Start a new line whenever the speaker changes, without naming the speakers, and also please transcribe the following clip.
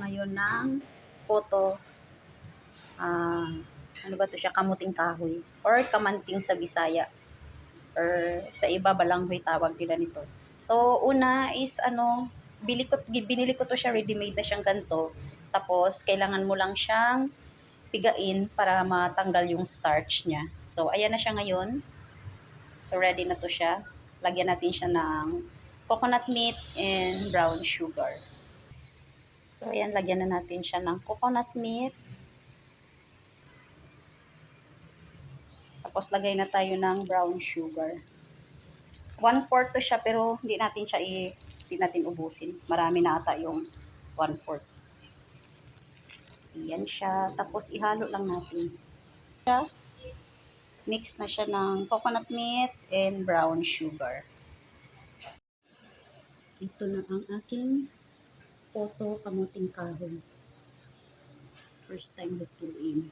ngayon ng poto. Ah, ano ba to siya? Kamuting kahoy. Or kamanting sa Bisaya. Or sa iba balanghoy tawag nila nito. So, una is ano, bili ko, binili ko to siya ready-made na siyang ganito. Tapos, kailangan mo lang siyang pigain para matanggal yung starch niya. So, ayan na siya ngayon. So, ready na to siya. Lagyan natin siya ng coconut meat and brown sugar. So, ayan, lagyan na natin siya ng coconut meat. Tapos, lagay na tayo ng brown sugar. One fourth to siya, pero hindi natin siya i, hindi natin ubusin. Marami na ata yung one fourth. Ayan siya. Tapos, ihalo lang natin. Mix na siya ng coconut meat and brown sugar. Ito na ang aking poto kamuting kahoy. First time lutuin.